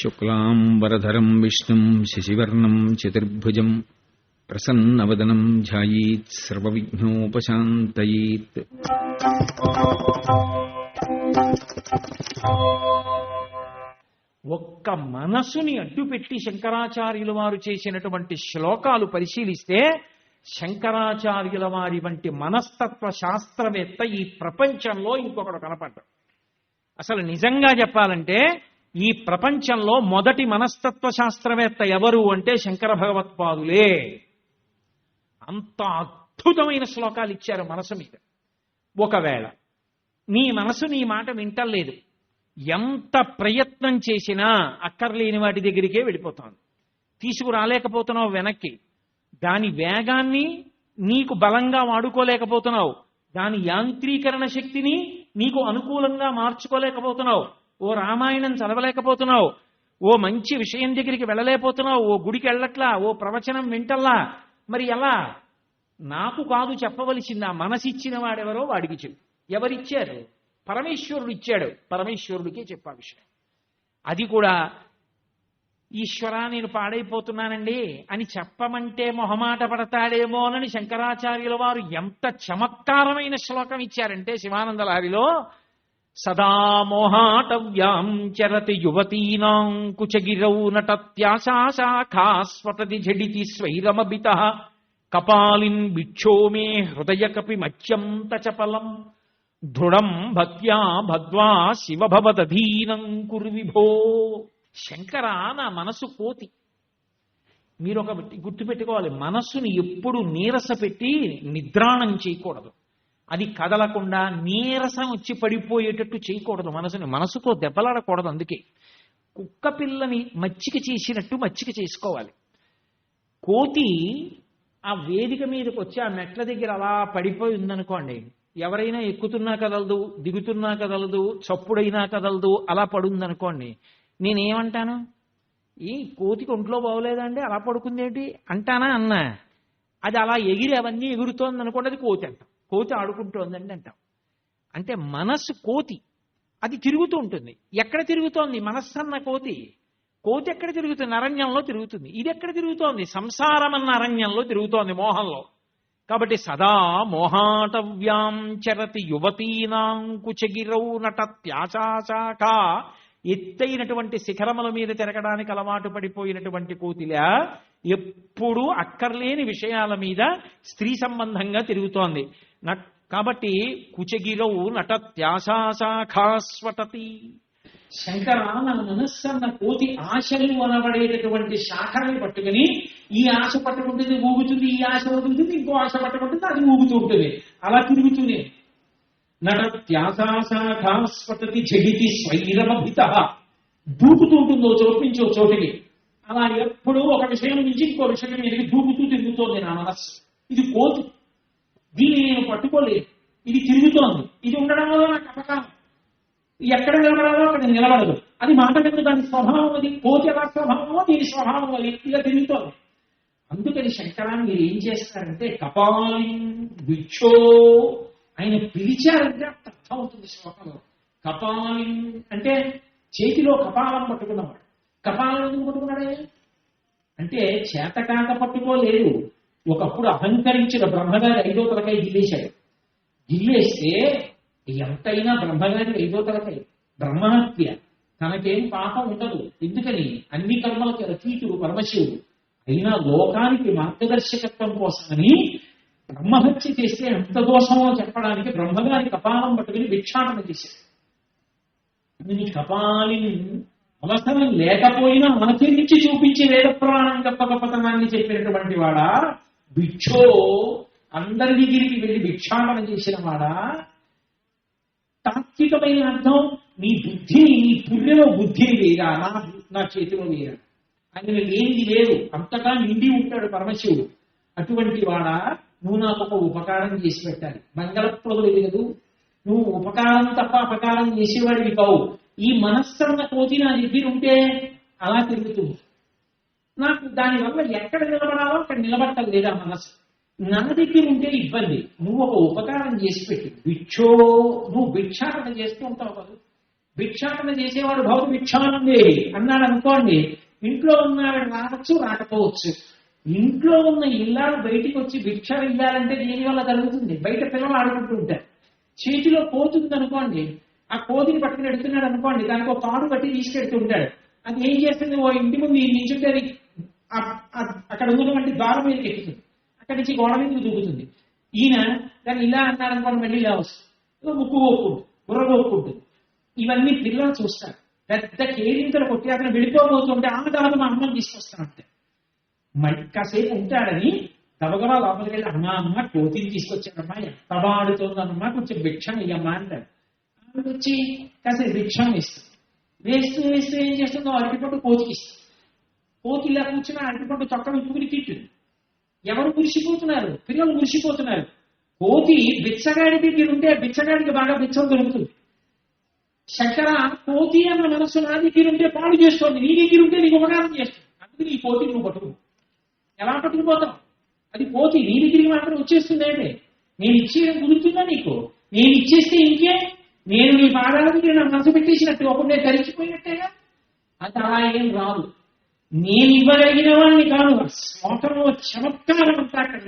శుక్లాంబరధరం విష్ణుం శశివర్ణం చతుర్భుజం ప్రసన్నవదనం ధ్యాయీత్ సర్వవిఘ్నోపశాంతయీత్. ఒక్క మనసుని అడ్డుపెట్టి శంకరాచార్యుల వారు చేసినటువంటి శ్లోకాలు పరిశీలిస్తే శంకరాచార్యుల వారి వంటి మనస్తత్వ శాస్త్రవేత్త ఈ ప్రపంచంలో ఇంకొకడు కనపడ్డాడు. అసలు నిజంగా చెప్పాలంటే ఈ ప్రపంచంలో మొదటి మనస్తత్వ శాస్త్రవేత్త ఎవరు అంటే శంకర భగవత్పాదులే. అంత అద్భుతమైన శ్లోకాలు ఇచ్చారు మనసు మీద. ఒకవేళ నీ మనసు నీ మాట వింటలేదు ఎంత ప్రయత్నం చేసినా అక్కర్లేని వాటి దగ్గరికే వెళ్ళిపోతాను. తీసుకురాలేకపోతున్నావు వెనక్కి దాని వేగాన్ని నీకు బలంగా వాడుకోలేకపోతున్నావు దాని యాంత్రీకరణ శక్తిని నీకు అనుకూలంగా మార్చుకోలేకపోతున్నావు ఓ రామాయణం చదవలేకపోతున్నావు. ఓ మంచి విషయం దగ్గరికి వెళ్ళలేకపోతున్నావు. ఓ గుడికి వెళ్ళట్లా. ఓ ప్రవచనం వింటల్లా. మరి ఎలా? నాకు కాదు చెప్పవలసింది. ఆ మనసిచ్చిన వాడెవరో వాడికి చెప్పు. ఎవరిచ్చారు? పరమేశ్వరుడు ఇచ్చాడు. పరమేశ్వరుడికే చెప్పా విషయం. అది కూడా ఈశ్వర నేను పాడైపోతున్నానండి అని చెప్పమంటే మొహమాట పడతాడేమోనని శంకరాచార్యుల వారు ఎంత చమత్కారమైన శ్లోకం ఇచ్చారంటే శివానందలారిలో సదా మోహాటవ్యాం చరతి యువతీనాం కుచగిరౌ నటత్యాశాఖాస్వతతి ఝడితి స్వైరమబిత కపాలిన్ బిక్షో మే హృదయ కపి మత్యం తచపలం దృఢం భక్త్యా భద్వా శివభవదధీనం కుర్విభో. శంకర నా మనసు కోతి. మీరు ఒక గుర్తుపెట్టుకోవాలి మనస్సుని ఎప్పుడు నీరస పెట్టి నిద్రాణం చేయకూడదు. అది కదలకుండా నీరసం వచ్చి పడిపోయేటట్టు చేయకూడదు మనసుని. మనసుతో దెబ్బలాడకూడదు అందుకే. కుక్క పిల్లని మచ్చిక చేసినట్టు మచ్చిక చేసుకోవాలి. కోతి ఆ వేదిక మీదకి వచ్చి ఆ మెట్ల దగ్గర అలా పడిపోయి ఉందనుకోండి ఎవరైనా ఎక్కుతున్నా కదలదు దిగుతున్నా కదలదు చప్పుడైనా కదలదు అలా పడుందనుకోండి నేనేమంటాను? ఈ కోతికి ఒంట్లో బాగోలేదండి అలా పడుకుందేంటి? అంటానా అన్నా? అది అలా ఎగిరి అవన్నీ ఎగురుతోంది అనుకోండి అది కోతి అంటాం. కోతి ఆడుకుంటోందండి అంటాం. అంటే మనస్సు కోతి అది తిరుగుతూ ఉంటుంది. ఎక్కడ తిరుగుతోంది? మనస్సు అన్న కోతి. కోతి ఎక్కడ తిరుగుతుంది? అరణ్యంలో తిరుగుతుంది. ఇది ఎక్కడ తిరుగుతోంది? సంసారం అన్న అరణ్యంలో తిరుగుతోంది మోహంలో. కాబట్టి సదా మోహాటవ్యాం చరతి యువతీనాం కుచగిరౌ నటత్యాచాశాఖ ఎత్తైనటువంటి శిఖరముల మీద తిరగడానికి అలవాటు పడిపోయినటువంటి కోతిలా ఎప్పుడూ అక్కర్లేని విషయాల మీద స్త్రీ సంబంధంగా తిరుగుతోంది. కాబట్టి కుచగిరౌ నటత్యాశాఖాస్వటతి శంకర నా మనస్సన్న కోతి ఆశలు అనబడేటటువంటి శాఖని పట్టుకుని ఈ ఆశ పట్టుకుంటుంది ఊగుతుంది ఈ ఆశ వదులుతుంది ఇంకో ఆశ పట్టుకుంటుంది అది ఊగుతూ ఉంటుంది. అలా తిరుగుతూనే. నటత్యాశాఖాస్వటతి జగితి స్వైరమభిత. దూకుతూ ఉంటుందో ఓ చోటు నుంచి ఓ చోటికి అలా ఎప్పుడూ ఒక విషయం నుంచి ఇంకో విషయం మీదకి దూకుతూ తిరుగుతోంది నా మనస్సు. ఇది కోతి. దీన్ని నేను పట్టుకోలేదు. ఇది తిరుగుతోంది. ఇది ఉండడం వల్ల నాకు అపకారం ఎక్కడ నిలబడాలో అక్కడ నిలబడదు. అది మాట మీద దాని స్వభావం అది. కోతి ఎలా స్వభావమో దీని స్వభావం అది ఇలా తిరుగుతోంది. అందుకని శంకరాన్ని మీరు ఏం చేస్తారంటే కపాలిం విక్షో ఆయన పిలిచారంటే అంత అర్థం అవుతుంది శ్లోకంలో. కపాలిం అంటే చేతిలో కపాలం పట్టుకున్నవాడు. కపాలం ఎందుకు పట్టుకున్నాడే? అంటే చేతకాక పట్టుకోలేదు. ఒకప్పుడు అహంకరించిన బ్రహ్మగారి ఐదో తలకాయ గిల్లేశాడు. గిల్లేస్తే ఎంతైనా బ్రహ్మగారి ఐదో తలకాయ. బ్రహ్మహత్య. తనకేం పాపం ఉండదు. ఎందుకని? అన్ని కర్మలకి రచయితుడు పరమశివుడు. అయినా లోకానికి మార్గదర్శకత్వం కోసమని బ్రహ్మహత్య చేస్తే ఎంత దోషమో చెప్పడానికి బ్రహ్మగారి కపాలం పట్టుకుని భిక్షాటన చేశాడు. అందుని కపాలిని అవసరం లేకపోయినా మనకిరించి చూపించి వేద పురాణం గొప్ప గొప్పతనాన్ని చెప్పినటువంటి వాడా భిక్షో అందరి దగ్గరికి వెళ్ళి భిక్షాటన చేసిన వాడా? తాత్వికమైన అర్థం నీ బుద్ధిని నీ పుర్రెలో బుద్ధి వేరా నా నా చేతిలో వేరా ఆయన లేనిది లేదు. అంతటా నిండి ఉంటాడు పరమశివుడు. అటువంటి వాడా? నువ్వు నాకు ఒక ఉపకారం చేసి పెట్టాలి. మంగళప్రదులు లేదు. నువ్వు ఉపకారం తప్ప అపకారం చేసేవాడివి కావు. ఈ మనస్సన్న కోతి నా దగ్గర ఉంటే అలా తిరుగుతుంది. నాకు దానివల్ల ఎక్కడ నిలబడాలో అక్కడ నిలబడటం లేదా మనసు? నా దగ్గర ఉంటే ఇబ్బంది. నువ్వు ఒక ఉపకారం చేసి పెట్టు. భిక్షో నువ్వు భిక్షాటన చేస్తూ ఉంటావు కదా. భిక్షాటన చేసేవాడు భౌత భిక్షానందేవి అన్నాడు అనుకోండి ఇంట్లో ఉన్నాడు రావచ్చు రాకపోవచ్చు. ఇంట్లో ఉన్న ఇల్లాలు బయటికి వచ్చి భిక్ష ఇల్లాలంటే దేని వల్ల కలుగుతుంది బయట పిల్లలు ఆడుకుంటూ ఉంటారు. చేతిలో పోతుంది అనుకోండి ఆ కోతిని పట్టుకుని ఎడుతున్నాడు అనుకోండి దానికి ఒక పాడు కట్టి తీసుకెడుతుంటాడు అది ఏం చేస్తుంది? ఓ ఇంటి ముందు ఈ అక్కడ ఉన్నటువంటి ద్వారం మీదకి ఎక్కుతుంది అక్కడి నుంచి గోడ మీద దూకుతుంది ఈయన దాన్ని ఇలా అన్నారనుకోండి మళ్ళీ ఇలా వస్తుంది. ముక్కు పోక్కుంటుంది బుర్ర పోక్కుంటుంది ఇవన్నీ పిల్లలు చూస్తారు. పెద్ద కేరింతలు కొట్టి అతను వెళ్ళిపోబోతుంటే ఆమె తర్వాత మా అమ్మని తీసుకొస్తానంటే. మళ్ళీ కాసేపు ఉంటాడని గబగబా లోపలికి వెళ్ళి అమ్మా అమ్మ కోతిని తీసుకొచ్చాడమ్మా ఎంత వాడుతోందమ్మా కొంచెం భిక్షం ఇయ్యమ్మా అంటాడు. ఆమె వచ్చి కాసేపు భిక్షం వేస్తుంది వేస్తూ వేస్తూ ఏం చేస్తుందో అరటిపట్టు కోతికి ఇస్తుంది. కోతి ఇలా కూర్చుని అరటిపండు చొక్క విప్పుకుని తిట్టుంది ఎవరు మురిసిపోతున్నారు? పిల్లలు మురిసిపోతున్నారు. కోతి బిచ్చగాడి దగ్గర ఉంటే బిచ్చగాడికి బాగా బిచ్చం దొరుకుతుంది. శంకర కోతి అన్న మనస్సు నా దగ్గర ఉంటే పాడు చేస్తోంది. నీ దగ్గర ఉంటే నీకు ఉపకారం చేస్తుంది. అందుకు నీ కోతి నువ్వు పట్టుకు. ఎలా పట్టుకుపోతావు అది కోతి నీ దగ్గరికి మాత్రం వచ్చేస్తుంది అంటే నేను ఇచ్చేయడం కుదురుతుందా నీకు? నేను ఇచ్చేస్తే ఇంకే? నేను నీ పాదాల దగ్గర నా మనసు పెట్టేసినట్టు ఒకటే తరిచిపోయినట్టేగా అది అలా ఏం రాదు. నేను ఇవ్వగలిగిన వాడిని కాను శ్లోకంలో చమత్కారం అంతా అక్కడ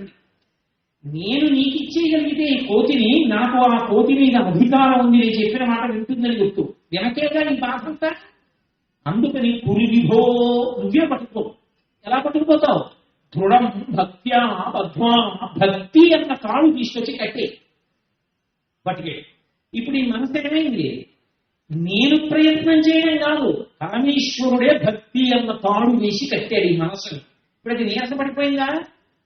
నేను నీకు ఇచ్చేయగలిగితే ఈ కోతిని నాకు ఆ కోతి మీద అధికారం ఉంది నేను చెప్పిన మాట వింటుందని గుర్తు. వెనకేగా నీ బాధ అంతా? అందుకని పురివిభో నువ్వే పట్టుకో. ఎలా పట్టుకుపోతావు? దృఢం భక్త్యా పద్మా భక్తి అన్న కాడు తీసుకొచ్చి కట్టే. పట్టుకే ఇప్పుడు ఈ మనసు ఏమైంది? నేను ప్రయత్నం చేయడం కాదు పరమేశ్వరుడే భక్తి అన్న తాడు వేసి కట్టాడు ఈ మనసుని. ఇప్పుడు అది నీరసపడిపోయిందా?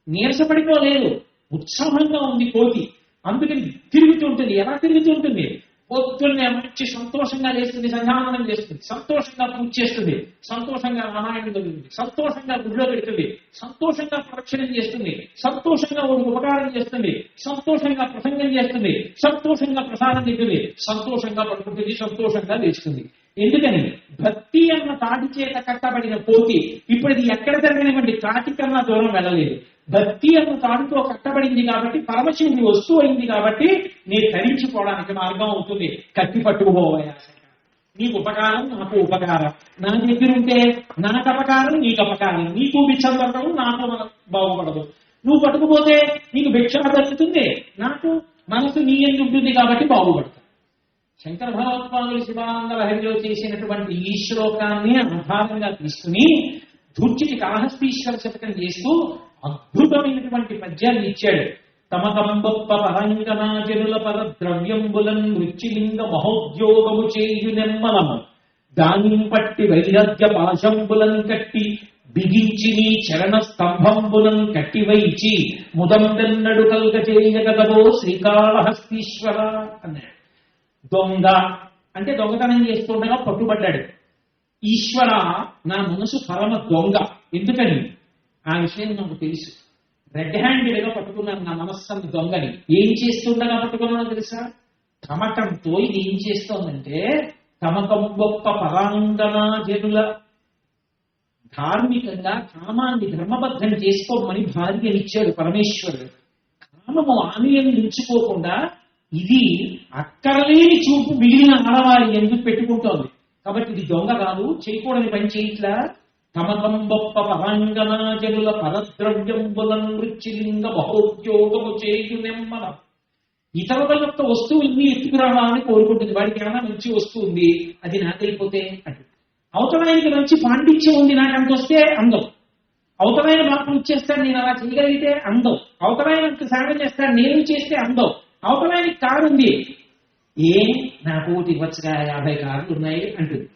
నీరసపడిపోలేదు. ఉత్సాహంగా ఉంది కోతి. అందుకని తిరుగుతుంటుంది ఎలా తిరుగుతుంటుంది పొద్దున్నే మంచి సంతోషంగా లేస్తుంది సంధానం చేస్తుంది సంతోషంగా పూజ చేస్తుంది సంతోషంగా రామాయణం చదువుతుంది సంతోషంగా గుడిలో పెడుతుంది సంతోషంగా ప్రదక్షిణం చేస్తుంది సంతోషంగా ఒక ఉపకారం చేస్తుంది సంతోషంగా ప్రసంగం చేస్తుంది సంతోషంగా ప్రసారం తింటుంది సంతోషంగా పడుకుంటుంది సంతోషంగా లేస్తుంది. ఎందుకని? భక్తి అన్న తాటి చేత కట్టబడిన పోతి ఇప్పుడు ఇది ఎక్కడ జరగనివ్వండి తాటి కన్నా దూరం వెళ్ళలేదు. భక్తి అన్న తాడుతో కట్టబడింది కాబట్టి పరమశివుడి వస్తువు అయింది కాబట్టి నీ ధరించుకోవడానికి మార్గం అవుతుంది. కత్తి పట్టుకుపోవయా నీకు ఉపకారం నాకు ఉపకారం. నా దగ్గర ఉంటే నాకు అపకారం నీకు అపకారం. నీకు బిచ్చం నాకు బాగుపడదు. నువ్వు పట్టుకుపోతే నీకు భిక్ష దక్కుతుంది నాకు మనసు నీ ఎందుకు ఉంటుంది కాబట్టి బాగుపడుతుంది. శంకర భగవత్పాదులు శివానంద లహరిలో చేసినటువంటి ఈ శ్లోకాన్ని ఆధారంగా తీసుకుని ధూర్చికి కాళహస్తీశ్వర శతకం చేస్తూ అద్భుతమైనటువంటి పద్యాన్ని ఇచ్చాడు. తమకంబొప్ప పరంగనాజనుల పర ద్రవ్యంబులం మృత్యులింగ మహోద్యోగము చేయు నిర్మలము. దానిం పట్టి వైరాగ్య పాశంబులం కట్టి బిగించి నీ చరణ స్తంభంబులం కట్టివైచి ముదంబెన్నడు కల్గ చేయగదవో శ్రీకాళహస్తీశ్వర అన్నాడు. దొంగ. అంటే దొంగతనం చేస్తుండగా పట్టుబడ్డాడు. ఈశ్వర నా మనసు పరమ దొంగ. ఎందుకని? ఆ విషయం నాకు తెలుసు. రెడ్ హ్యాండెడ్గా పట్టుకున్నాను నా మనస్సుని దొంగని. ఏం చేస్తుండగా పట్టుకున్నానో తెలుసా? కమటంతో ఇది ఏం చేస్తోందంటే తమకం గొప్ప పరాంగనా జనుల ధార్మికంగా కామాన్ని ధర్మబద్ధం చేసుకోమని భార్యనిచ్చాడు పరమేశ్వరుడు. కామము ఆమెను నిలుచుకోకుండా ఇది అక్కర్లేని చూపు మిగిలిన ఆడవారి ఎందుకు పెట్టుకుంటోంది? కాబట్టి ఇది దొంగ కాదు చేయకూడని పని చేయట్లా? తమకం గొప్ప పరాంగనాజనుల పరద్రవ్యంబులం రుచిలింగ బహోద్యోగము చేయునెమ్మల. ఇతరుల యొక్క వస్తువుల్ని ఎత్తుకురావాలని కోరుకుంటుంది. వాడికి ఏమైనా మంచి వస్తువు ఉంది అది నాకైపోతే అంటే అవతలానికి మంచి పాండిత్యం ఉంది నాకు అంత వస్తే అందం. అవతలైన మార్పులు ఇచ్చేస్తాను నేను అలా చేయగలిగితే అందం. అవతలైన సేవ చేస్తాను నేను చేస్తే అందం. అవతలానికి కారు ఉంది ఏ? నాకు ఒకటి ఇవ్వచ్చుగా యాభై కార్లు ఉన్నాయి అంటుంది.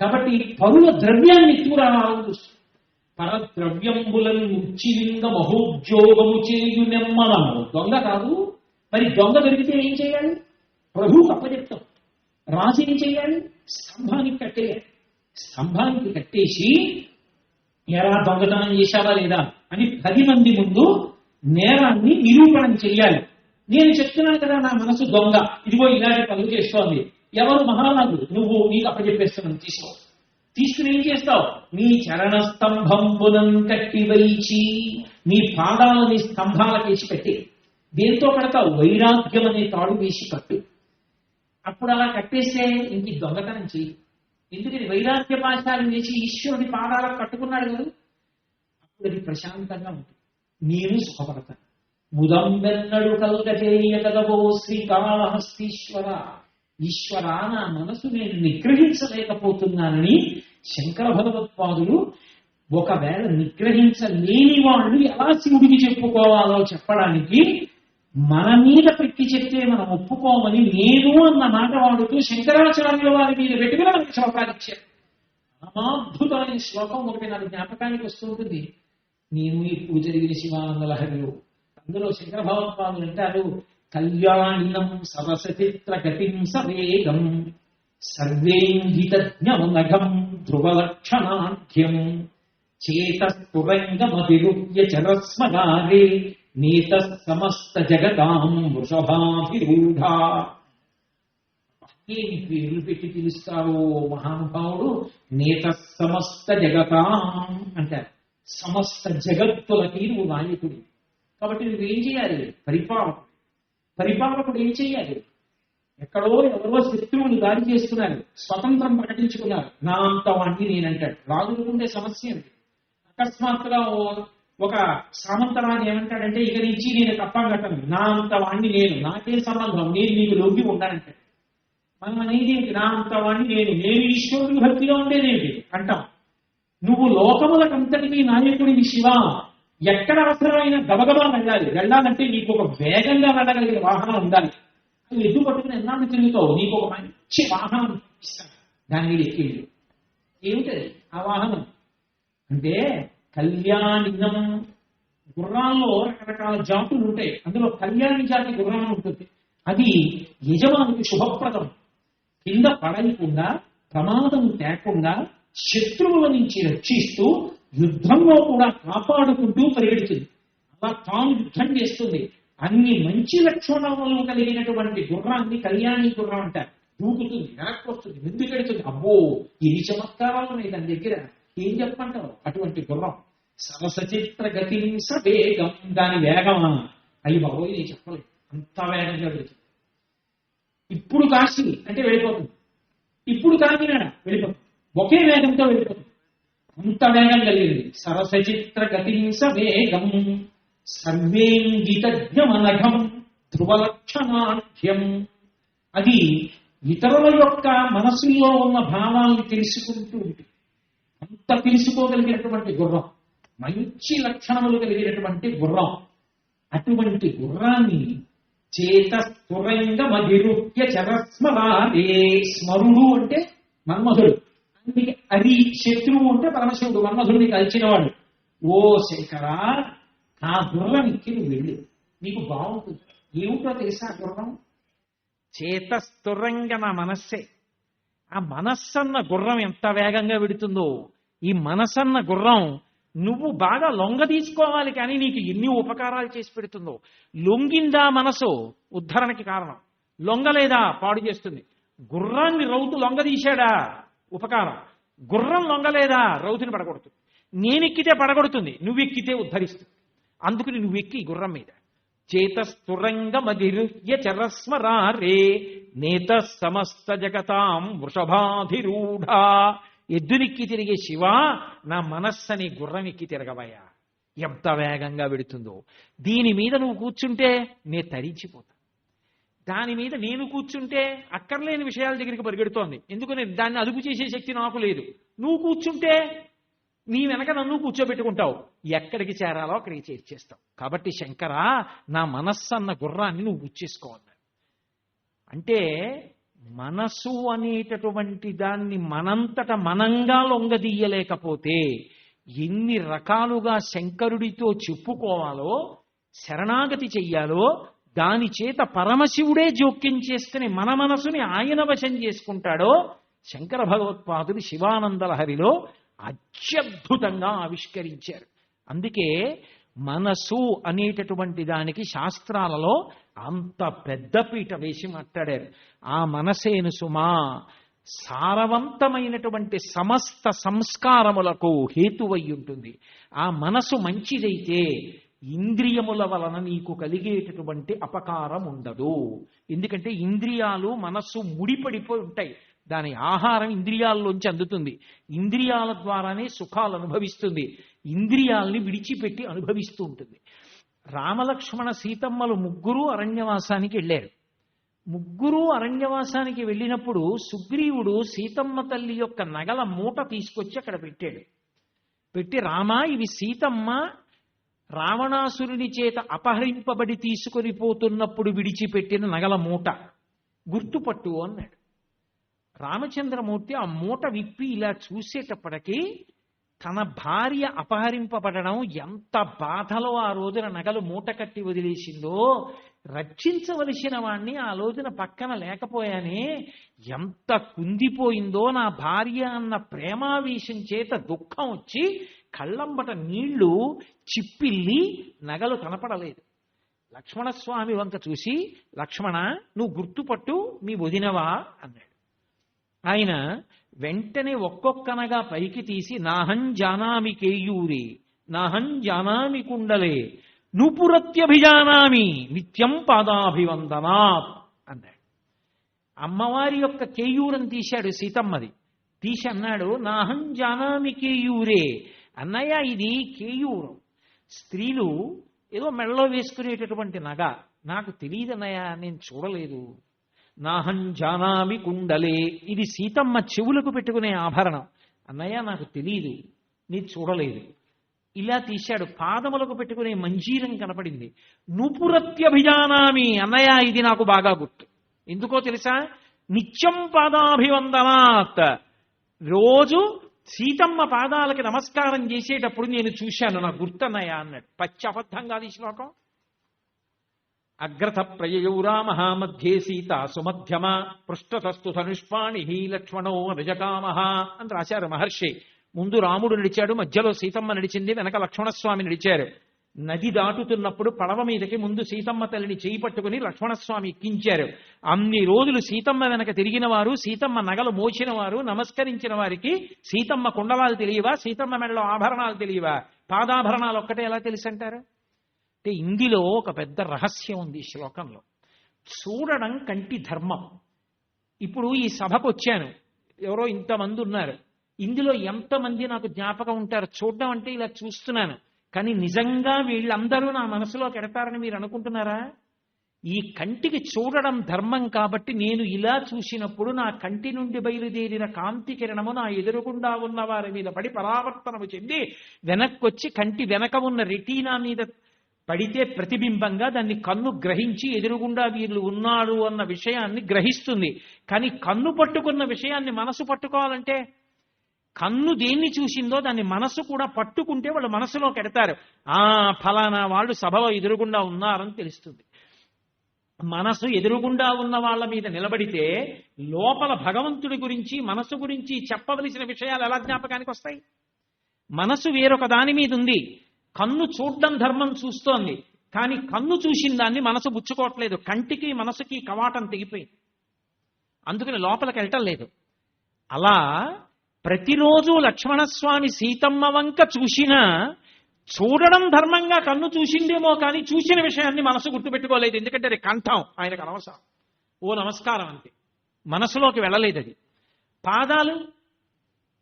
కాబట్టి పరుల ద్రవ్యాన్ని చూడాలని చూస్తుంది పరద్రవ్యంబులను ఉచ్చిలింగ మహోద్యోగము చేయు నెమ్మలము దొంగ కాదు. మరి దొంగ దొరికితే ఏం చేయాలి? ప్రభు అప్పచెప్తాం రాజు ఏం చేయాలి? స్తంభానికి కట్టేయాలి. స్తంభానికి కట్టేసి ఎలా దొంగతనం చేశావా లేదా అని పది మంది ముందు నేరాన్ని నిరూపణం చెయ్యాలి. నేను చెప్తున్నాను కదా నా మనసు దొంగ. ఇదిగో ఇలాంటి పనులు చేస్తోంది. ఎవరు మహారాజు? నువ్వు నీకు అప్పచెప్పేస్తున్నాను తీసుకో. తీసుకుని ఏం చేస్తావు? నీ చరణ స్తంభంబునం కట్టి వైచి నీ పాదాలని స్తంభాలకేసి కట్టి దేంతో కడతావు? వైరాగ్యం అనే తాడు వేసి కట్టు. అప్పుడు అలా కట్టేస్తే ఇంక దొంగతనం చేయి ఎందుకని వైరాగ్య పాశాలు వేసి ఈశ్వరుడి పాదాలకు కట్టుకున్నాడు కదా అప్పుడు అది ప్రశాంతంగా ఉంటుంది. నేను సుఖపడతాను ముదంబెన్నడు కల్గజేయ శ్రీకాళహస్తీశ్వర. ఈశ్వర నా మనసు నేను నిగ్రహించలేకపోతున్నానని శంకర భగవత్పాదులు ఒకవేళ నిగ్రహించలేని వాళ్ళు ఎలా శివుడికి చెప్పుకోవాలో చెప్పడానికి మన మీద పెట్టి చెప్తే మనం ఒప్పుకోమని నేను అన్న మాట వాడుతూ శంకరాచార్యుల వారి మీద పెట్టుకుని మనకి శ్లోకాలు ఇచ్చారు. అమాద్భుతమైన శ్లోకం ఒకటి నాకు జ్ఞాపకానికి వస్తుంటుంది నేను ఇప్పుడు జరిగిన శివానంద లహరిలో అందులో శంకర భగవత్పాదులు అంటారు కళ్యాణినం సరసచిత్ర గతిం సవేగం సర్వేంగితజ్ఞమనఘం ధ్రువలక్షణాఖ్యం చేతస్తురంగమతిరుప్య చరస్మగారే నీత సమస్త జగతాం వృషభాభిరూఢా. ఏమి పేర్లు పెట్టి పిలుస్తారో మహానుభావుడు? నేత సమస్త జగతాం అంటారు. సమస్త జగత్తులకి నువ్వు నాయకుడు కాబట్టి నువ్వేం చేయాలి? పరిపాలకుడు పరిపాలకుడు ఏం చేయాలి? ఎక్కడో ఎవరో శత్రువులు దాడి చేస్తున్నారు. స్వతంత్రం ప్రకటించుకున్నారు. నా అంత వాణ్ణి నేనంటాడు. రాజు ఉండే సమస్య అకస్మాత్తుగా ఒక సామంతరాన్ని ఏమంటాడంటే ఇక నుంచి నేను తప్పగట్టను నా అంత వాణ్ణి నేను. నాకేం సంబంధం? నేను నీకు లోకి ఉండాలంటాడు మనం అనేది ఏంటి? నా అంత వాణ్ణి నేను. నేను ఈశ్వరుని భక్తిలో ఉండేదేంటి? అంటాం. నువ్వు లోకములకంతటికీ నాయకుడివి శివ. ఎక్కడ అవసరమైన గబగబా వెళ్ళాలి. వెళ్ళాలంటే నీకు ఒక వేగంగా వెళ్ళగలిగిన వాహనం ఉండాలి. నువ్వు ఎద్దు పట్టుకుని ఎన్నాళ్ళు తిరుగుతావు? నీకు ఒక మంచి వాహనం ఇస్తాను. దాని మీద ఎక్కిళ్ళు ఏమిటది ఆ వాహనం. అంటే కళ్యాణినం గుర్రాల్లో రకరకాల జాతులు ఉంటాయి. అందులో కళ్యాణి జాతి గుర్రం ఉంటుంది. అది యజమానికి శుభప్రదం. కింద పడకుండా ప్రమాదం తేకుండా శత్రువుల నుంచి రక్షిస్తూ యుద్ధంలో కూడా కాపాడుకుంటూ పరిగెడుతుంది అలా తాను యుద్ధం చేస్తుంది. అన్ని మంచి లక్షణాలు కలిగినటువంటి గుర్రాన్ని కళ్యాణి గుర్రం అంటారు. దూకుతుంది వెనక్కి వస్తుంది ముందుకెడుతుంది అబ్బో ఎన్ని చమత్కారాలు ఉన్నాయి దాని దగ్గర. ఏం చెప్పంటారు అటువంటి గుర్రం. సరసచిత్ర గతి వేగం. దాని వేగమా? అయ్యి బాబోయ్ నేను చెప్పలేదు. అంత వేగంగా వెళుతుంది. ఇప్పుడు కాశీ అంటే వెళ్ళిపోతుంది. ఇప్పుడు కాకినాడ వెళ్ళిపోతుంది. ఒకే వేగంతో వెళ్ళిపోతుంది. అంత వేగం కలిగింది. సరసచిత్ర గతింస వేగం సర్వేంగితజ్ఞమనఘం ధ్రువలక్షణాఢ్యం అది ఇతరుల యొక్క మనసుల్లో ఉన్న భావాల్ని తెలుసుకుంటూ ఉంటుంది. అంత తెలుసుకోగలిగినటువంటి గుర్రం మంచి లక్షణములు కలిగినటువంటి గుర్రం. అటువంటి గుర్రాన్ని చేత స్థురంగ చరస్మరాదే స్మరుడు అంటే మన్మధుడు. అందుకే అది శత్రువు అంటే పరమశివుడు మన్మధుడిని కలిచినవాడు ఓ శంకర నా దుర్రనికి నువ్వు వెళ్ళు. నీకు బాగుంటుంది. ఏమిటో తెలుసా గుర్రం? చేతస్తురంగన నా మనస్సే. ఆ మనస్సన్న గుర్రం ఎంత వేగంగా విడుతుందో. ఈ మనసన్న గుర్రం నువ్వు బాగా లొంగ తీసుకోవాలి కానీ నీకు ఎన్ని ఉపకారాలు చేసి పెడుతుందో. లొంగిందా మనసు ఉద్ధరణకి కారణం. లొంగలేదా? పాడు చేస్తుంది. గుర్రాన్ని రౌతు లొంగ తీశాడా? ఉపకారం. గుర్రం లొంగలేదా? రౌతుని పడగొడుతుంది. నేనెక్కితే పడగొడుతుంది. నువ్వెక్కితే ఉద్ధరిస్తుంది. అందుకుని నువ్వెక్కి ఎక్కి గుర్రం మీద. చేతస్థురంగమధిరుహ్య చరస్మరారే నేత సమస్త జగతాం వృషభాధిరూఢ. ఎద్దునిక్కి తిరిగే శివ నా మనస్సని గుర్రం ఎక్కి తిరగవయ్యా. ఎంత వేగంగా వెడుతుందో. దీని మీద నువ్వు కూర్చుంటే నే తరించిపోతా. దాని మీద నేను కూర్చుంటే అక్కర్లేని విషయాల దగ్గరికి పరిగెడుతోంది. ఎందుకని? దాన్ని అదుపు చేసే శక్తి నాకు లేదు. నువ్వు కూర్చుంటే నీ వెనక నన్ను కూర్చోబెట్టుకుంటావు. ఎక్కడికి చేరాలో అక్కడికి చేర్చేస్తావు. కాబట్టి శంకర నా మనస్సు అన్న గుర్రాన్ని నువ్వు ఉచ్చేసుకోవాలి అంటే మనసు అనేటటువంటి దాన్ని మనంతట మనంగా లొంగదీయలేకపోతే ఎన్ని రకాలుగా శంకరుడితో చెప్పుకోవాలో శరణాగతి చెయ్యాలో దాని చేత పరమశివుడే జోక్యం చేసుకుని మన మనసుని ఆయన వశం చేసుకుంటాడో శంకర భగవత్పాదుడు శివానందలహరిలో అత్యద్భుతంగా ఆవిష్కరించారు. అందుకే మనసు అనేటటువంటి దానికి శాస్త్రాలలో అంత పెద్ద పీట వేసి మాట్లాడారు. ఆ మనసేను సుమా సారవంతమైనటువంటి సమస్త సంస్కారములకు హేతువై ఉంటుంది. ఆ మనసు మంచిదైతే ఇంద్రియముల వలన నీకు కలిగేటటువంటి అపకారం ఉండదు. ఎందుకంటే ఇంద్రియాలు మనస్సు ముడిపడిపోయి ఉంటాయి. దాని ఆహారం ఇంద్రియాల్లోంచి అందుతుంది. ఇంద్రియాల ద్వారానే సుఖాలు అనుభవిస్తుంది. ఇంద్రియాల్ని విడిచిపెట్టి అనుభవిస్తూ ఉంటుంది. రామలక్ష్మణ సీతమ్మలు ముగ్గురు అరణ్యవాసానికి వెళ్ళారు. ముగ్గురు అరణ్యవాసానికి వెళ్ళినప్పుడు సుగ్రీవుడు సీతమ్మ తల్లి యొక్క నగల మూట తీసుకొచ్చి అక్కడ పెట్టాడు. పెట్టి రామా ఇవి సీతమ్మ రావణాసురుని చేత అపహరింపబడి తీసుకొని పోతున్నప్పుడు విడిచిపెట్టిన నగల మూట. గుర్తుపట్టు అన్నాడు. రామచంద్రమూర్తి ఆ మూట విప్పి ఇలా చూసేటప్పటికీ తన భార్య అపహరింపబడడం ఎంత బాధలో ఆ రోజున నగలు మూట కట్టి వదిలేసిందో రక్షించవలసిన వాణ్ణి ఆ రోజున పక్కన లేకపోయానే ఎంత కుందిపోయిందో నా భార్య అన్న ప్రేమావేశం చేత దుఃఖం వచ్చి కళ్ళంబట నీళ్ళు చిప్పిల్లి నగలు కనపడలేదు. లక్ష్మణస్వామి వంక చూసి లక్ష్మణ నువ్వు గుర్తుపట్టు మీ వదినవా? అన్నాడు. ఆయన వెంటనే ఒక్కొక్కనగా పైకి తీసి నాహం జానామి కేయూరే నాహం జానామి కుండలే నుపురత్యభిజానామి నిత్యం పాదాభివందనాత్. అన్నాడు. అమ్మవారి యొక్క కేయూరం తీశాడు సీతమ్మది. తీసి అన్నాడు నాహం జానామి కేయూరే అన్నయ్య ఇది కేయూరం స్త్రీలు ఏదో మెడలో వేసుకునేటటువంటి నగ. నాకు తెలియదన్నయ్య నేను చూడలేదు. నాహం జానామి కుండలే. ఇది సీతమ్మ చెవులకు పెట్టుకునే ఆభరణం. అన్నయ్య నాకు తెలియదు. నీ చూడలేదు. ఇలా తీశాడు. పాదములకు పెట్టుకునే మంజీరం కనపడింది. నుపురత్యభిజానామి. అన్నయ్య ఇది నాకు బాగా గుర్తు. ఎందుకో తెలుసా? నిత్యం పాదాభివందనాత్. రోజు సీతమ్మ పాదాలకి నమస్కారం చేసేటప్పుడు నేను చూశాను నా గుర్తన్నయ్య అన్నాడు పచ్చి అబద్ధం కాదు ఈ శ్లోకం. అగ్రథ ప్రయయౌ రామ మధ్యే సీత సుమధ్యమ పృష్ఠతస్తు ధనుష్పాణి లక్ష్మణో రజకామ అని రాశారు మహర్షి. ముందు రాముడు నడిచాడు మధ్యలో సీతమ్మ నడిచింది వెనక లక్ష్మణస్వామి నడిచారు. నది దాటుతున్నప్పుడు పడవ మీదకి ముందు సీతమ్మ తల్లిని చేయి పట్టుకుని లక్ష్మణస్వామి ఎక్కించారు అన్ని రోజులు సీతమ్మ వెనక తిరిగిన వారు సీతమ్మ నగలు మోచిన వారు నమస్కరించిన వారికి సీతమ్మ కుండలాలు తెలియవా? సీతమ్మ మెడలో ఆభరణాలు తెలియవా? పాదాభరణాలు ఒక్కటే ఎలా తెలుసంటారు? అంటే ఇందులో ఒక పెద్ద రహస్యం ఉంది శ్లోకంలో. చూడడం కంటి ధర్మం. ఇప్పుడు ఈ సభకు వచ్చాను. ఎవరో ఇంతమంది ఉన్నారు. ఇందులో ఎంతమంది నాకు జ్ఞాపకం ఉంటారు? చూడడం అంటే ఇలా చూస్తున్నాను. కానీ నిజంగా వీళ్ళందరూ నా మనసులో కెడతారని మీరు అనుకుంటున్నారా? ఈ కంటికి చూడడం ధర్మం కాబట్టి నేను ఇలా చూసినప్పుడు నా కంటి నుండి బయలుదేరిన కాంతి కిరణము నా ఎదురుగుండా ఉన్న వారి మీద పడి పరావర్తనము చెంది వెనక్కొచ్చి కంటి వెనక ఉన్న రెటీనా మీద పడితే ప్రతిబింబంగా దాన్ని కన్ను గ్రహించి ఎదురుగుండా వీళ్ళు ఉన్నారు అన్న విషయాన్ని గ్రహిస్తుంది. కానీ కన్ను పట్టుకున్న విషయాన్ని మనసు పట్టుకోవాలంటే కన్ను దేన్ని చూసిందో దాన్ని మనసు కూడా పట్టుకుంటే వాళ్ళు మనసులో కెడతారు ఆ ఫలానా వాళ్ళు సభలో ఎదురుగుండా ఉన్నారని తెలుస్తుంది. మనసు ఎదురుగుండా ఉన్న వాళ్ళ మీద నిలబడితే లోపల భగవంతుడి గురించి మనసు గురించి చెప్పవలసిన విషయాలు ఎలా జ్ఞాపకానికి వస్తాయి? మనసు వేరొక దాని మీద ఉంది. కన్ను చూడడం ధర్మం చూస్తోంది. కానీ కన్ను చూసిన దాన్ని మనసు బుచ్చుకోవట్లేదు కంటికి మనసుకి కవాటం తెగిపోయింది. అందుకని లోపలికి వెళ్ళటం లేదు. అలా ప్రతిరోజు లక్ష్మణస్వామి సీతమ్మ వంక చూసినా చూడడం ధర్మంగా కన్ను చూసిందేమో కానీ చూసిన విషయాన్ని మనసు గుర్తుపెట్టుకోలేదు. ఎందుకంటే అది కంఠం ఆయనకు అనవసరం. ఓ నమస్కారం అంతే. మనసులోకి వెళ్ళలేదు అది. పాదాలు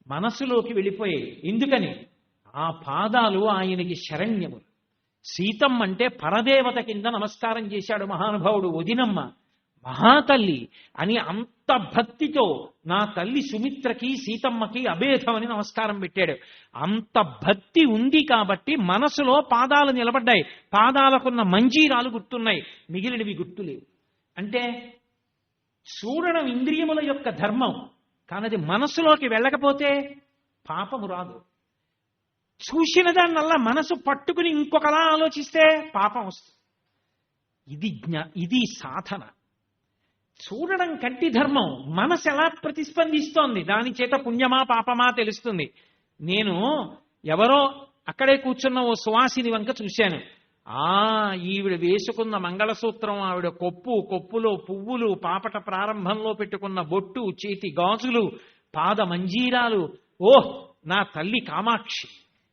మనసులోకి వెళ్ళిపోయాయి. ఎందుకని? ఆ పాదాలు ఆయనకి శరణ్యములు సీతమ్మ అంటే పరదేవత కింద నమస్కారం చేశాడు మహానుభావుడు వదినమ్మ. మహాతల్లి అని అంత భక్తితో నా తల్లి సుమిత్రకి సీతమ్మకి అభేదమని నమస్కారం పెట్టాడు. అంత భక్తి ఉంది కాబట్టి మనసులో పాదాలు నిలబడ్డాయి. పాదాలకున్న మంజీరాలు గుర్తున్నాయి. మిగిలినవి గుర్తులేవు. అంటే చూడడం ఇంద్రియముల యొక్క ధర్మం కానది మనసులోకి వెళ్ళకపోతే పాపము రాదు. చూసిన దానివల్ల మనసు పట్టుకుని ఇంకొకలా ఆలోచిస్తే పాపం వస్తుంది. ఇది జ్ఞా ఇది సాధన. చూడడం కంటి ధర్మం. మనసు ఎలా ప్రతిస్పందిస్తోంది? దాని చేత పుణ్యమా పాపమా తెలుస్తుంది. నేను ఎవరో అక్కడే కూర్చున్న ఓ సువాసిని వంక చూశాను. ఆ ఈవిడ వేసుకున్న మంగళసూత్రం ఆవిడ కొప్పు కొప్పులో పువ్వులు పాపట ప్రారంభంలో పెట్టుకున్న బొట్టు చేతి గాజులు పాద మంజీరాలు. ఓహ్ నా తల్లి కామాక్షి.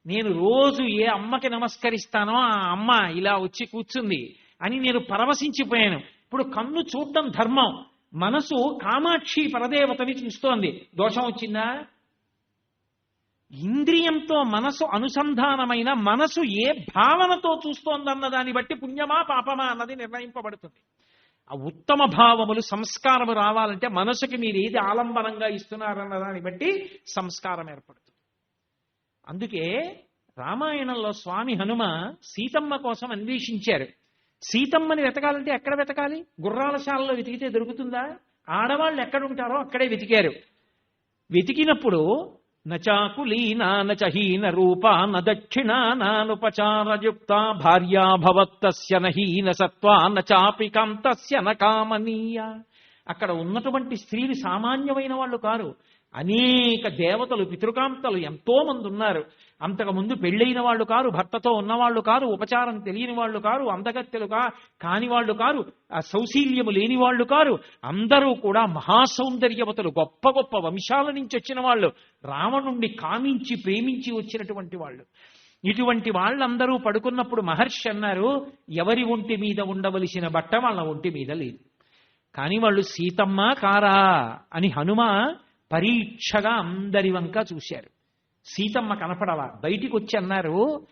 నేను రోజు ఏ అమ్మకి నమస్కరిస్తానో ఆ అమ్మ ఇలా వచ్చి కూర్చుంది అని నేను పరవశించిపోయాను. ఇప్పుడు కన్ను చూడడం ధర్మం. మనసు కామాక్షి పరదేవతని చూస్తోంది. దోషం వచ్చిందా? ఇంద్రియంతో మనసు అనుసంధానమైన మనసు ఏ భావనతో చూస్తోందన్న దాన్ని బట్టి పుణ్యమా పాపమా అన్నది నిర్ణయింపబడుతుంది. ఆ ఉత్తమ భావములు సంస్కారము రావాలంటే మనసుకి మీరు ఏది ఆలంబనంగా ఇస్తున్నారన్న దాన్ని బట్టి సంస్కారం ఏర్పడుతుంది. అందుకే రామాయణంలో స్వామి హనుమ సీతమ్మ కోసం అన్వేషించారు. సీతమ్మని వెతకాలంటే ఎక్కడ వెతకాలి? గుర్రాలశాలలో వెతికితే దొరుకుతుందా? ఆడవాళ్ళు ఎక్కడుంటారో అక్కడే వెతికారు. వెతికినప్పుడు నచాకులీనా నచహీన రూప న నానుపచారయుక్త భార్యాభవత్తస్య నహీన సత్వా నచాపి కాంతస్య న కామనీయ అక్కడ ఉన్నటువంటి స్త్రీలు సామాన్యమైన వాళ్ళు కారు. అనేక దేవతలు పితృకాంతలు ఎంతో మంది ఉన్నారు. అంతకు ముందు పెళ్ళైన వాళ్ళు కారు భర్తతో ఉన్నవాళ్ళు కారు ఉపచారం తెలియని వాళ్ళు కారు అందగత్తెలు కా కాని వాళ్ళు కారు ఆ సౌశీల్యము లేని వాళ్ళు కారు అందరూ కూడా మహాసౌందర్యవతలు గొప్ప గొప్ప వంశాల నుంచి వచ్చిన వాళ్ళు రావణుణ్ణి కామించి ప్రేమించి వచ్చినటువంటి వాళ్ళు. ఇటువంటి వాళ్ళందరూ పడుకున్నప్పుడు మహర్షి అన్నారు ఎవరి ఒంటి మీద ఉండవలసిన బట్ట వాళ్ళ ఒంటి మీద లేదు. కానీ వాళ్ళు సీతమ్మ కారా అని హనుమ పరీక్షగా అందరి వంక చూశారు. సీతమ్మ కనపడలా బయటికి వచ్చి అన్నారు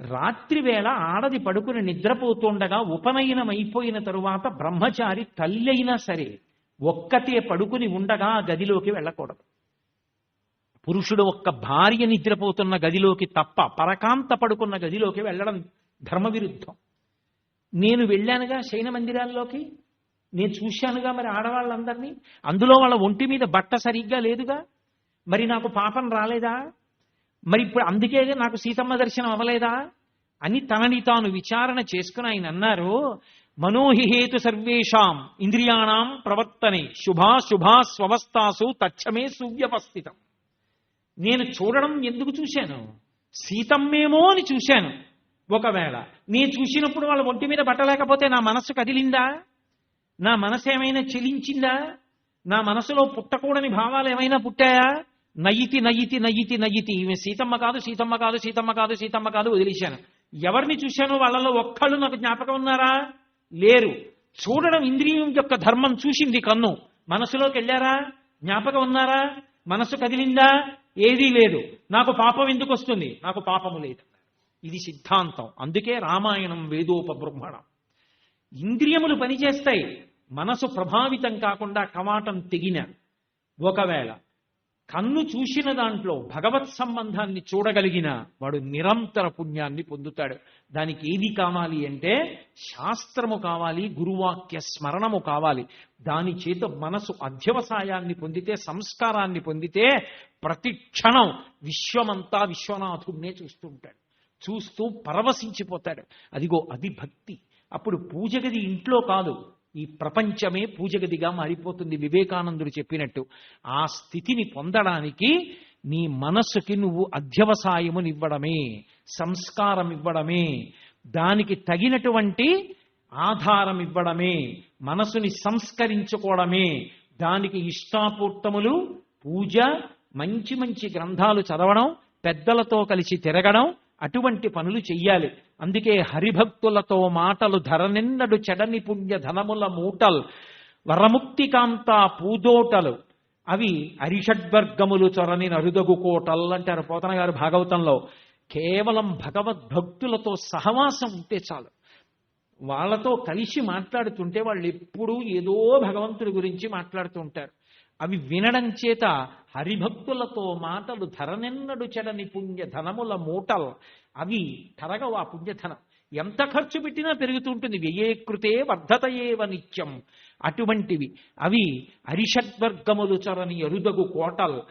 రాత్రి వేళ ఆడది పడుకుని నిద్రపోతుండగా ఉపనయనం అయిపోయిన తరువాత బ్రహ్మచారి తల్లి అయినా సరే ఒక్కతే పడుకుని ఉండగా గదిలోకి వెళ్ళకూడదు. పురుషుడు ఒక్క భార్య నిద్రపోతున్న గదిలోకి తప్ప పరకాంత పడుకున్న గదిలోకి వెళ్ళడం ధర్మవిరుద్ధం. నేను వెళ్ళానుగా శయన మందిరాల్లోకి? నేను చూశానుగా మరి ఆడవాళ్ళందరినీ. అందులో వాళ్ళ ఒంటి మీద బట్ట సరిగ్గా లేదుగా? మరి నాకు పాపం రాలేదా? మరి ఇప్పుడు అందుకే నాకు సీతమ్మ దర్శనం అవ్వలేదా? అని తనని తాను విచారణ చేసుకుని ఆయన అన్నారు మనోహిహేతు సర్వేషాం ఇంద్రియాణం ప్రవర్తనే శుభా శుభా స్వవస్థాసు తచ్చమే సువ్యవస్థితం. నేను చూడడం ఎందుకు చూశాను? సీతమ్మేమో అని చూశాను. ఒకవేళ నేను చూసినప్పుడు వాళ్ళ ఒంటి మీద బట్టలేకపోతే నా మనస్సు కదిలిందా? నా మనసు ఏమైనా చెలించిందా? నా మనసులో పుట్టకూడని భావాలు ఏమైనా పుట్టాయా? నయ్యితి నయ్యితి నయ్యితి నయ్యితి. ఈమె సీతమ్మ కాదు సీతమ్మ కాదు సీతమ్మ కాదు సీతమ్మ కాదు వదిలేశాను. ఎవరిని చూశానో వాళ్ళలో ఒక్కళ్ళు నాకు జ్ఞాపకం ఉన్నారా? లేరు. చూడడం ఇంద్రియం యొక్క ధర్మం చూసింది కన్ను. మనసులోకి వెళ్ళారా? జ్ఞాపకం ఉన్నారా? మనసు కదిలిందా? ఏదీ లేదు. నాకు పాపం ఎందుకు వస్తుంది? నాకు పాపము లేదు. ఇది సిద్ధాంతం. అందుకే రామాయణం వేదోపబ్రహ్మణం ఇంద్రియములు పనిచేస్తాయి. మనసు ప్రభావితం కాకుండా కవాటం తెగిన ఒకవేళ కన్ను చూసిన దాంట్లో భగవత్ సంబంధాన్ని చూడగలిగిన వాడు నిరంతర పుణ్యాన్ని పొందుతాడు. దానికి ఏది కావాలి అంటే శాస్త్రము కావాలి గురువాక్య స్మరణము కావాలి. దాని చేత మనసు అధ్యవసాయాన్ని పొందితే సంస్కారాన్ని పొందితే ప్రతి క్షణం విశ్వమంతా విశ్వనాథుడినే చూస్తుంటాడు చూస్తూ పరవశించిపోతాడు. అదిగో అది భక్తి అప్పుడు పూజ గది ఇంట్లో కాదు. ఈ ప్రపంచమే పూజగదిగా మారిపోతుంది. వివేకానందుడు చెప్పినట్టు ఆ స్థితిని పొందడానికి నీ మనస్సుకి నువ్వు అధ్యవసాయమునివ్వడమే సంస్కారం ఇవ్వడమే దానికి తగినటువంటి ఆధారం ఇవ్వడమే మనసుని సంస్కరించుకోవడమే దానికి ఇష్టాపూర్తములు పూజ మంచి మంచి గ్రంథాలు చదవడం పెద్దలతో కలిసి తిరగడం అటువంటి పనులు చెయ్యాలి. అందుకే హరిభక్తులతో మాటలు ధరనిన్నడు చెడని పుణ్య ధనముల మూటల్ వరముక్తికాంత పూదోటలు. అవి అరిషడ్వర్గములు చొరని నరుదగు కోటల్ అంటారు పోతన గారు భాగవతంలో. కేవలం భగవద్భక్తులతో సహవాసం ఉంటే చాలు. వాళ్ళతో కలిసి మాట్లాడుతుంటే వాళ్ళు ఎప్పుడూ ఏదో భగవంతుడి గురించి మాట్లాడుతూ ఉంటారు. అవి వినడం చేత హరిభక్తులతో మాటలు ధరనెన్నడు చెడని పుణ్యధనముల మూటల్. అవి తరగవు ఆ పుణ్యధనం. ఎంత ఖర్చు పెట్టినా పెరుగుతుంటుంది. వ్యయేకృతే వర్ధతయేవ నిత్యం. అటువంటివి. అవి అరిషడ్వర్గములు చరని అరుదగు కోటలు.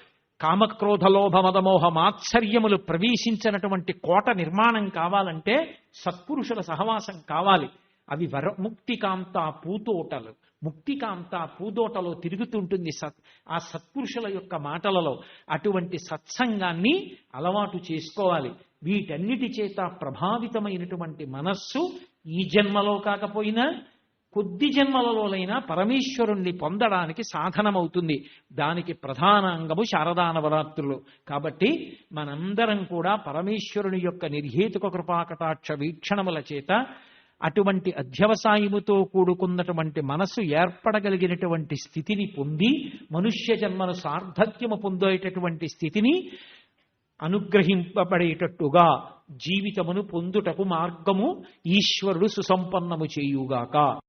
కామక్రోధ లోభ మదమోహ మాత్సర్యములు ప్రవేశించినటువంటి కోట నిర్మాణం కావాలంటే సత్పురుషుల సహవాసం కావాలి. అవి వర ముక్తికాంత పూతోటలు. ముక్తికాంత పూదోటలో తిరుగుతుంటుంది సత్ ఆ సత్పురుషుల యొక్క మాటలలో అటువంటి సత్సంగాన్ని అలవాటు చేసుకోవాలి. వీటన్నిటి చేత ప్రభావితమైనటువంటి మనస్సు ఈ జన్మలో కాకపోయినా కొద్ది జన్మలలోనైనా పరమేశ్వరుణ్ణి పొందడానికి సాధనమవుతుంది. దానికి ప్రధాన అంగము శారదానవరాత్రులు కాబట్టి మనందరం కూడా పరమేశ్వరుని యొక్క నిర్హేతుక కృపాకటాక్ష వీక్షణముల చేత అటువంటి అధ్యవసాయముతో కూడుకున్నటువంటి మనసు ఏర్పడగలిగినటువంటి స్థితిని పొంది మనుష్య జన్మను సార్థక్యము పొందేటటువంటి స్థితిని అనుగ్రహింపబడేటట్టుగా జీవితమును పొందుటకు మార్గము ఈశ్వరుడు సుసంపన్నము చేయుగాక.